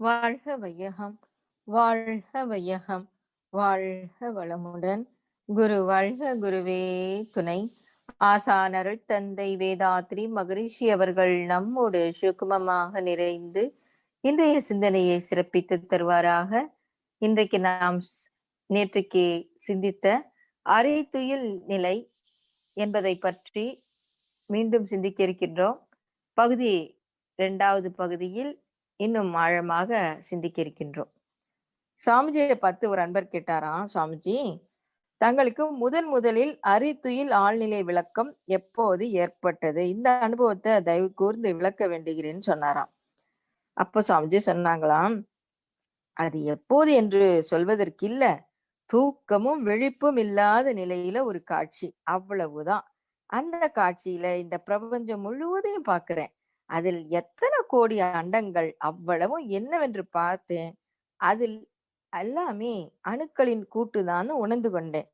வாழ்க வையகம் வாழ்க வையகம் வாழ்க வளமுடன். குரு வாழ்க குருவே துணை. ஆசானருள் தந்தை வேதாத்ரி மகரிஷி அவர்கள் நம்மோடு சுக்குமமாக நிறைந்து இன்றைய சிந்தனையை சிறப்பித்து தருவாராக. இன்றைக்கு நாம் நேற்றுக்கு சிந்தித்த அரைத்துயில் நிலை என்பதை பற்றி மீண்டும் சிந்திக்க இருக்கின்றோம். பகுதி இரண்டாவது பகுதியில் இன்னும் ஆழமாக சிந்திக்க இருக்கின்றோம் சுவாமிஜியை பார்த்து ஒரு அன்பர் கேட்டாராம் சுவாமிஜி தங்களுக்கு முதன் முதலில் அரித்துயில் ஆழ்நிலை விளக்கம் எப்போது ஏற்பட்டது? இந்த அனுபவத்தை தயவு கூர்ந்து விளக்க வேண்டுகிறேன்னு சொன்னாராம். அப்போ சுவாமிஜி சொன்னாங்களாம் அது எப்போது என்று சொல்வதற்கில்ல. தூக்கமும் விழிப்பும் இல்லாத நிலையில ஒரு காட்சி. அவ்வளவுதான். அந்த காட்சியில இந்த பிரபஞ்சம் முழுவதையும் பார்க்கிறேன். அதில் எத்தனை கோடி அண்டங்கள் அவ்வளவும் என்னவென்று பார்த்தேன். அதில் எல்லாமே அணுக்களின் கூட்டுதான்னு உணர்ந்து கொண்டேன்.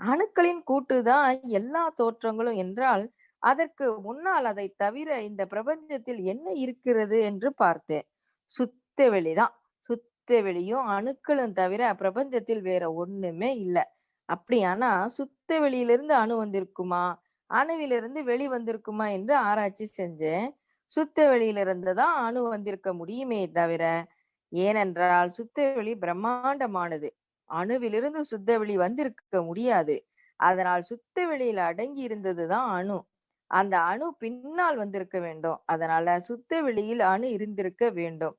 அணுக்களின் கூட்டுதான் எல்லா தோற்றங்களும் என்றால் அதற்கு முன்னால் அதை தவிர இந்த பிரபஞ்சத்தில் என்ன இருக்கிறது என்று பார்த்தேன். சுத்த வெளிதான் சுத்த வெளியும் அணுக்களும் தவிர பிரபஞ்சத்தில் வேற ஒண்ணுமே இல்லை. அப்படியானா சுத்த வெளியிலிருந்து அணு வந்திருக்குமா? அணுவிலிருந்து வெளி வந்திருக்குமா என்று ஆராய்ச்சி செஞ்சேன். சுத்த வெளியிலிருந்து தான் அணு வந்திருக்க முடியுமே தவிர ஏனென்றால் சுத்த வெளி பிரம்மாண்டமானது. அணுவிலிருந்து சுத்த வெளி வந்திருக்க முடியாது. அதனால் சுத்த வெளியில அடங்கி இருந்ததுதான் அணு. அந்த அணு பின்னால் வந்திருக்க வேண்டும். அதனால சுத்த வெளியில் அணு இருந்திருக்க வேண்டும்.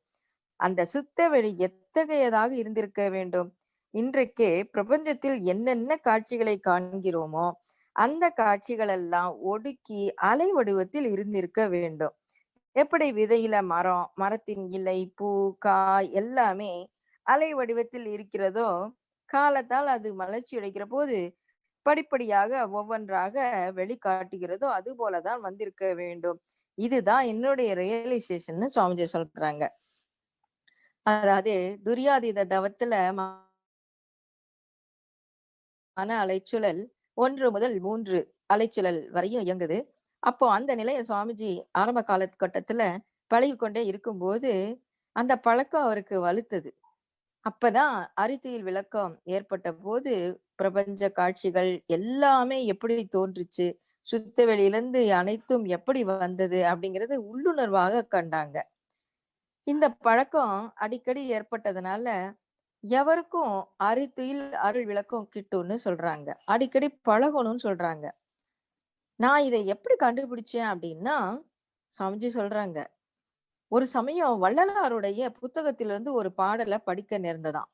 அந்த சுத்த வெளி எத்தகையதாக இருந்திருக்க வேண்டும்? இன்றைக்கே பிரபஞ்சத்தில் என்னென்ன காட்சிகளை காண்கிறோமோ அந்த காட்சிகள் எல்லாம் ஒடுக்கி அலை வடிவத்தில் இருந்திருக்க வேண்டும். எப்படி விதையில மரம் மரத்தின் இலை பூ காய் எல்லாமே அலை வடிவத்தில் இருக்கிறதோ காலத்தால் அது மலர்ச்சி அடைகிற போது படிப்படியாக ஒவ்வொன்றாக வெளிக்காட்டுகிறதோ அது போலதான் வந்திருக்க வேண்டும். இதுதான் என்னுடைய ரியலைசேஷன் சுவாமிஜி சொல்றாங்க. அதாவது துரியாதீத தவத்துல ம- மன அலைச்சுழல் ஒன்று முதல் மூன்று அலைச்சுழல் வரையும் இயங்குது. அப்போ அந்த நிலையை சுவாமிஜி ஆரம்ப காலகட்டத்துல பழகி கொண்டே இருக்கும்போது அந்த பழக்கம் அவருக்கு வலுத்தது. அப்பதான் அரித்தியில் விளக்கம் ஏற்பட்ட போது பிரபஞ்ச காட்சிகள் எல்லாமே எப்படி தோன்றுச்சு சுத்த வெளியிலிருந்து அனைத்தும் எப்படி வந்தது அப்படிங்கறது உள்ளுணர்வாக கண்டாங்க. இந்த பழக்கம் அடிக்கடி ஏற்பட்டதுனால எவருக்கும் அரித்துயில் அருள் விளக்கம் கிட்டும்னு சொல்றாங்க. அடிக்கடி பழகணும்னு சொல்றாங்க. நான் இதை எப்படி கண்டுபிடிச்சேன் அப்படின்னா சுவாமிஜி சொல்றாங்க. ஒரு சமயம் வள்ளலாருடைய புத்தகத்திலிருந்து ஒரு பாடலை படிக்க நேர்ந்ததாம்.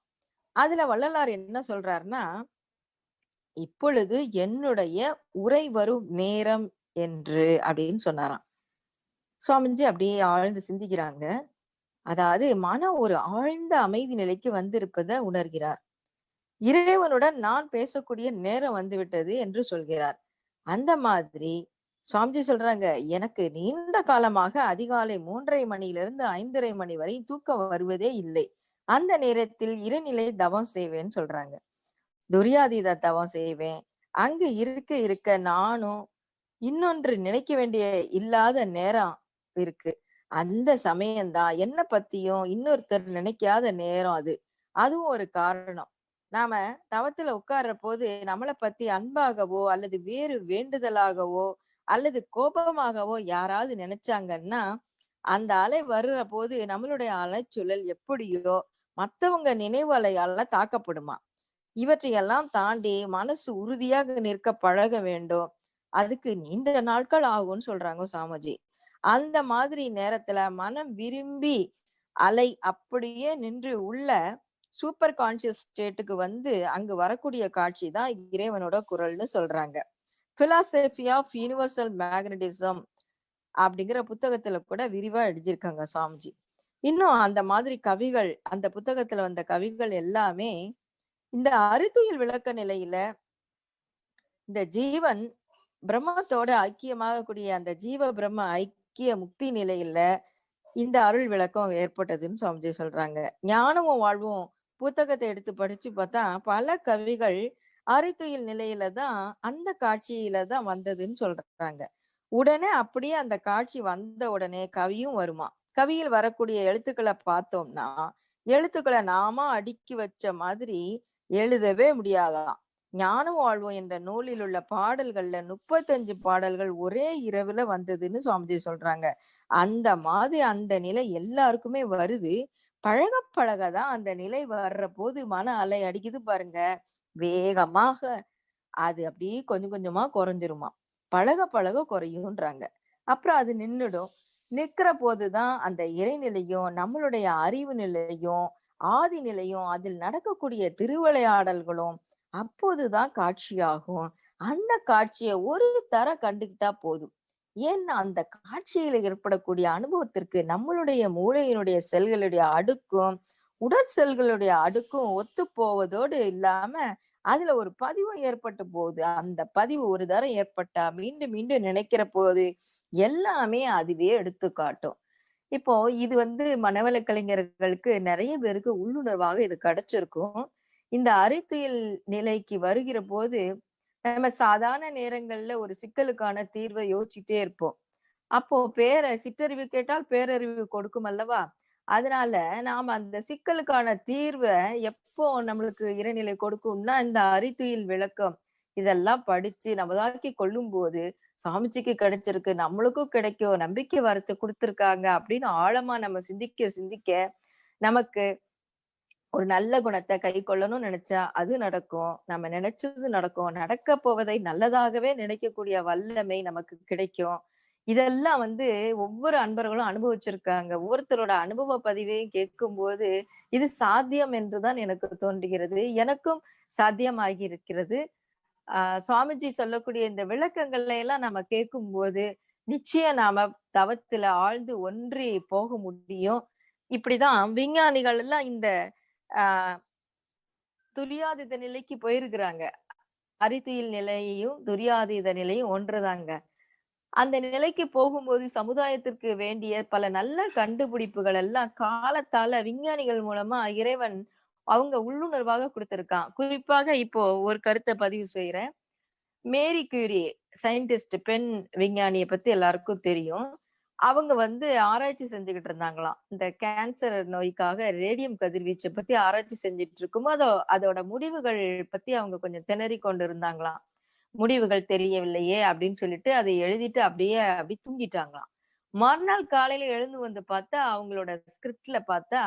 அதுல வள்ளலார் என்ன சொல்றாருன்னா இப்பொழுது என்னுடைய உரை வரும் நேரம் என்று அப்படின்னு சொன்னாராம். சுவாமிஜி அப்படியே ஆழ்ந்து சிந்திக்கிறாங்க. அதாவது மனம் ஒரு ஆழ்ந்த அமைதி நிலைக்கு வந்திருப்பதை உணர்கிறார். இறைவனுடன் நான் பேசக்கூடிய நேரம் வந்துவிட்டது என்று சொல்கிறார். அந்த மாதிரி சுவாமிஜி சொல்றாங்க எனக்கு நீண்ட காலமாக அதிகாலை மூன்றரை மணியிலிருந்து ஐந்தரை மணி வரை தூக்கம் வருவதே இல்லை. அந்த நேரத்தில் இருநிலை தவம் செய்வேன்னு சொல்றாங்க. துரியாதீத தவம் செய்வேன். அங்கு இருக்க இருக்க நானும் இன்னொன்று நினைக்க வேண்டிய இல்லாத நேரம் இருக்கு. அந்த சமயம்தான். என்ன பத்தியும் இன்னொருத்தர் நினைக்காத நேரம் அது. அதுவும் ஒரு காரணம். நாம தவத்துல உட்கார்ற போது நம்மளை பத்தி அன்பாகவோ அல்லது வேறு வேண்டுதலாகவோ அல்லது கோபமாகவோ யாராவது நினைச்சாங்கன்னா அந்த அலை வர்ற போது நம்மளுடைய அலைச்சூழல் எப்படியோ மத்தவங்க நினைவு அலையால தாக்கப்படுமா? இவற்றையெல்லாம் தாண்டி மனசு உறுதியாக நிற்க பழக வேண்டும். அதுக்கு நீண்ட நாட்கள் ஆகும்னு சொல்றாங்க சாமிஜி. அந்த மாதிரி நேரத்துல மனம் விரும்பி அலை அப்படியே நின்று உள்ள சூப்பர் கான்சியஸ் ஸ்டேட்டுக்கு வந்து அங்கு வரக்கூடிய காட்சி தான் இறைவனோட குரல்னு சொல்றாங்க. பிலாசபி ஆஃப் யூனிவர்சல் மேக்னட்டிசம் அப்படிங்கிற புத்தகத்துல கூட விரிவா எழுதியிருக்காங்க சுவாமிஜி. இன்னும் அந்த மாதிரி கவிகள் அந்த புத்தகத்துல வந்த கவிகள் எல்லாமே இந்த அறுதியில் விளக்க நிலையில இந்த ஜீவன் பிரம்மத்தோட ஐக்கியமாக கூடிய அந்த ஜீவ பிரம்ம ஐக்கிய முக்தி நிலையில இந்த அருள் விளக்கம் ஏற்பட்டதுன்னு சுவாமிஜி சொல்றாங்க. ஞானமும் வாழ்வும் புத்தகத்தை எடுத்து படிச்சு பார்த்தா பல கவிகள் அரித்துயில் நிலையில தான் அந்த காட்சியில தான் வந்ததுன்னு சொல்றாங்க உடனே அப்படியே அந்த காட்சி வந்த உடனே கவியும் வருமா கவியில் வரக்கூடிய எழுத்துக்களை பார்த்தோம்னா, எழுத்துக்களை நாமா அடுக்கி வச்ச மாதிரி எழுதவே முடியாதாம். ஞானம் வாழ்வோம் என்ற நூலில் உள்ள பாடல்கள்ல 35 பாடல்கள் ஒரே இரவுல வந்ததுன்னு சுவாமிஜி சொல்றாங்க. அந்த மாதிரி அந்த நிலை எல்லாருக்குமே வருது. பழக பழக தான் அந்த நிலை வர்ற போது மன அலை அடிக்குது பாருங்க. வேகமாக அது அப்படியே கொஞ்சம் கொஞ்சமா குறைஞ்சிருமாம். பழக பழக குறையும்ன்றாங்க அப்புறம் அது நின்னுடும். நிக்கிற போதுதான் அந்த இறைநிலையும், நம்மளுடைய அறிவு நிலையும், ஆதி நிலையும், அதில் நடக்கக்கூடிய திருவிளையாடல்களும் அப்போதுதான் காட்சியாகும். அந்த காட்சிய ஒரு தர கண்டுகிட்டா போதும். ஏன்னா, அந்த காட்சியில ஏற்படக்கூடிய அனுபவத்திற்கு நம்மளுடைய மூளையினுடைய செல்களுடைய அடுக்கும், உடல் செல்களுடைய அடுக்கும் ஒத்துப்போவதோடு இல்லாம, அதுல ஒரு பதிவும் ஏற்பட்டு போகுது. அந்த பதிவு ஒரு தரம் ஏற்பட்டா, மீண்டும் மீண்டும் நினைக்கிற போது, எல்லாமே அதுவே எடுத்துக்காட்டும். இப்போ இது வந்து மனவள கலைஞர்களுக்கு நிறைய பேருக்கு உள்ளுணர்வாக இது கிடைச்சிருக்கும். இந்த அறித்துயில் நிலைக்கு வருகிற போது, நம்ம சாதாரண நேரங்கள்ல ஒரு சிக்கலுக்கான தீர்வை யோசிச்சுட்டே இருப்போம். அப்போ பேர சிற்றறிவு கேட்டால் பேரறிவு கொடுக்கும் அல்லவா? அதனால நாம அந்த சிக்கலுக்கான தீர்வை எப்போ நம்மளுக்கு இறைநிலை கொடுக்கும்னா, இந்த அறித்துயில் விளக்கம் இதெல்லாம் படிச்சு நம்மதாக்கி கொள்ளும் போது சாமிஜிக்கு கிடைச்சிருக்கு, நம்மளுக்கும் கிடைக்கும், நம்பிக்கை வரத்து கொடுத்துருக்காங்க அப்படின்னு ஆழமா நம்ம சிந்திக்க சிந்திக்க, நமக்கு ஒரு நல்ல குணத்தை கை கொள்ளணும்னு நினைச்சா அது நடக்கும். நம்ம நினைச்சது நடக்கும். நடக்க போவதை நல்லதாகவே நினைக்கக்கூடிய வல்லமை நமக்கு கிடைக்கும். இதெல்லாம் வந்து ஒவ்வொரு அன்பர்களும் அனுபவிச்சிருக்காங்க. ஒவ்வொருத்தரோட அனுபவ பதிவையும் கேட்கும்போது, இது சாத்தியம் என்றுதான் எனக்கு தோன்றுகிறது. எனக்கும் சாத்தியமாகி இருக்கிறது. ஆஹ் சுவாமிஜி சொல்லக்கூடிய இந்த விளக்கங்கள்ல எல்லாம் நம்ம கேட்கும்போது, நிச்சயம் நாம தவத்துல ஆழ்ந்து ஒன்றி போக முடியும். இப்படிதான் விஞ்ஞானிகள் எல்லாம் இந்த ஆ துரியாதீத நிலைக்கு போயிருக்கிறாங்க. அரித்துயில் நிலையையும், துரியாதீத நிலையும் ஒன்றுதாங்க. அந்த நிலைக்கு போகும்போது சமுதாயத்திற்கு வேண்டிய பல நல்ல கண்டுபிடிப்புகள் எல்லாம் காலத்தால விஞ்ஞானிகள் மூலமா இறைவன் அவங்க உள்ளுணர்வாக கொடுத்திருக்கான் குறிப்பாக இப்போ ஒரு கருத்தை பதிவு செய்யறேன் மேரி கியூரி சயின்டிஸ்ட் பெண் விஞ்ஞானிய பத்தி எல்லாருக்கும் தெரியும். அவங்க வந்து ஆராய்ச்சி செஞ்சுகிட்டு இருந்தாங்களாம். இந்த கேன்சர் நோய்க்காக ரேடியம் கதிர்வீச்சை பத்தி ஆராய்ச்சி செஞ்சுட்டு இருக்கும்போது, அதோட முடிவுகள் பத்தி அவங்க கொஞ்சம் திணறி கொண்டு இருந்தாங்களாம். முடிவுகள் தெரியவில்லையே அப்படின்னு சொல்லிட்டு அதை எழுதிட்டு அப்படியே அப்படி தூங்கிட்டாங்களாம். மறுநாள் காலையில எழுந்து வந்து பார்த்தா, அவங்களோட ஸ்கிரிப்ட்ல பார்த்தா,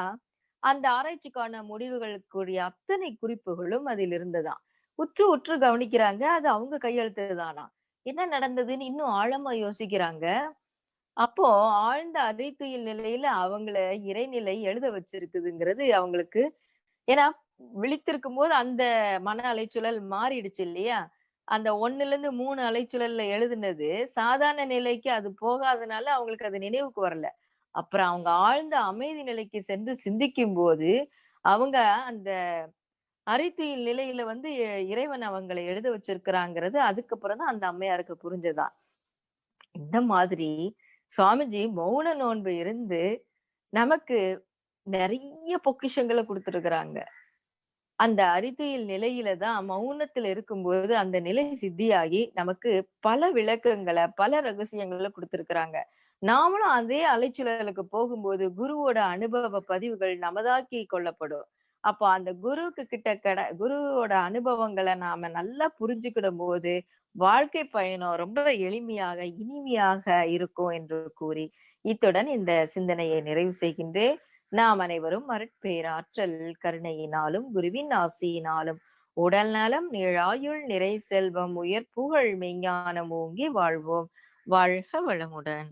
அந்த ஆராய்ச்சிக்கான முடிவுகளுக்குரிய அத்தனை குறிப்புகளும் அதில் இருந்ததாம். உற்று உற்று கவனிக்கிறாங்க. அது அவங்க கையெழுத்து தானா என்ன நடந்ததுன்னு இன்னும் ஆழமா யோசிக்கிறாங்க. அப்போ ஆழ்ந்த அறிதுயில் நிலையில அவங்கள இறைநிலை எழுத வச்சிருக்குதுங்கிறது அவங்களுக்கு ஏன்னா விழித்திருக்கும்போது அந்த மன அலைச்சுழல் மாறிடுச்சு இல்லையா? அந்த ஒண்ணுல இருந்து மூணு அலைச்சுழல்ல எழுதுனது, சாதாரண நிலைக்கு அது போகாதனால அவங்களுக்கு அது நினைவுக்கு வரல. அப்புறம் அவங்க ஆழ்ந்த அமைதி நிலைக்கு சென்று சிந்திக்கும் போது அவங்க அந்த அறிதுயில் நிலையில வந்து இறைவன் அவங்களை எழுத வச்சிருக்கிறாங்கிறது அதுக்கப்புறம் தான் அந்த அம்மையாருக்கு புரிஞ்சதா இந்த மாதிரி சுவாமிஜி மௌன நோன்பு இருந்து நமக்கு நிறைய பொக்கிஷங்களை கொடுத்துருக்குறாங்க அந்த அறிதுயில் நிலையில தான் மௌனத்துல இருக்கும்போது அந்த நிலை சித்தியாகி நமக்கு பல விளக்கங்களை பல ரகசியங்கள குடுத்திருக்கிறாங்க. நாமளும் அதே அலைச்சூழலுக்கு போகும்போது குருவோட அனுபவ பதிவுகள் நமதாக்கி கொள்ளப்படும். அப்போ அந்த குருவுக்கு கிட்ட கட குருவோட அனுபவங்களை நாம நல்லா புரிஞ்சுக்கிடும் போது வாழ்க்கை பயணம் ரொம்ப எளிமையாக, இனிமையாக இருக்கும் என்று கூறி, இத்துடன் இந்த சிந்தனையை நிறைவு செய்கின்றேன். நாம் அனைவரும் மருட்பேராற்றல் கருணையினாலும், குருவின் ஆசியினாலும், உடல் நலம், நிழாயுள் நிறை செல்வம், உயர் புகழ், மெய்ஞானம் ஓங்கி வாழ்வோம். வாழ்க வளமுடன்.